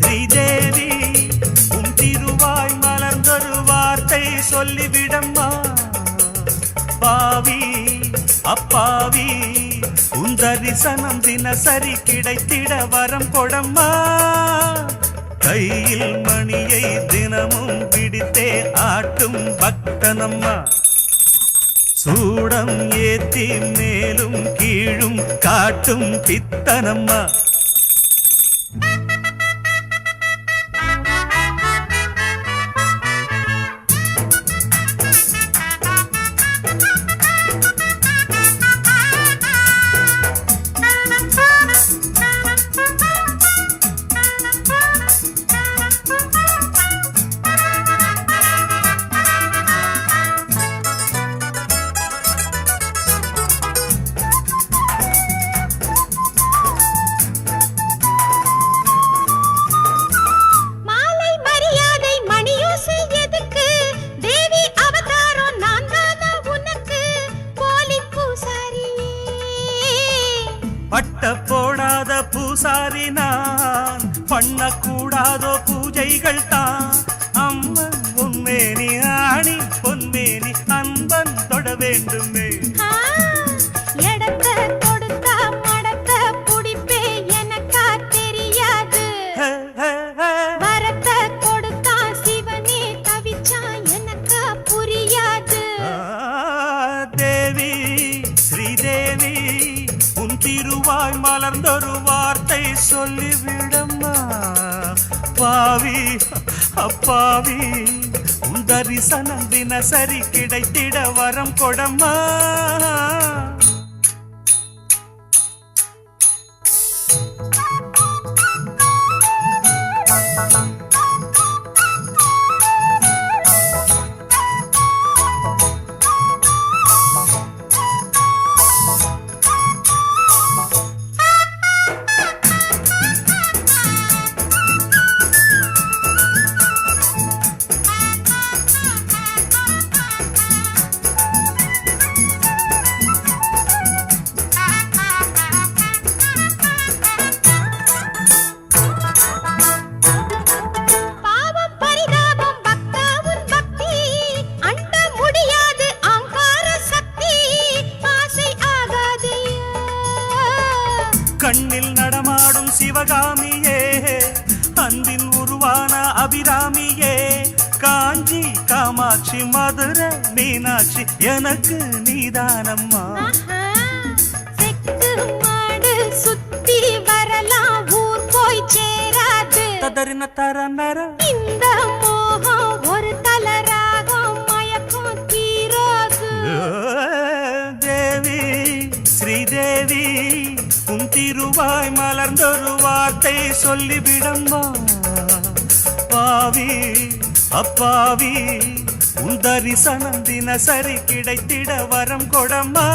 ஸ்ரீதேவி உன் திருவாய் மலர்ந்தொரு வார்த்தை சொல்லிவிடம்மா. பாவி அப்பாவி உன் தரிசனம் தினசரி கிடைத்திட வரம் கொடம்மா. கையில் மணியை தினமும் பிடித்தே ஆட்டும் பக்தனம்மா. சூடம் ஏத்தி மேலும் கீழும் காட்டும் பித்தனம்மா. பூசாரி நான் பண்ணக்கூடாதோ பூஜைகள் தான். அம்மன் உன்மேனி ஆணி பொன்மேனி அன்பன் தொட வேண்டுமே. திருவாய் மலர்ந்தொரு வார்த்தை சொல்லிவிடம்மா பாவி அப்பாவி உன் தரிசனம் தினசரி கிடைத்திட வரம் கொடம்மா. கண்ணில் நடமாடும் சிவகாமியே அன்பின் உருவான அபிராமியே காஞ்சி காமாட்சி மதுரை மீனாட்சி எனக்கு நீதானம்மா. சுத்தி வரலாம் ஊர் போய் சேராது. ததறின தரநர இந்த மோகம் ஒரு தலராகம் மயக்கம் தீராது. உன் திருவாய் மலர்ந்தொரு வார்த்தை சொல்லிவிடம்மா. பாவி அப்பாவி உன் தரிசனம் தினசரி கிடைத்திட வரம் கொடம்மா.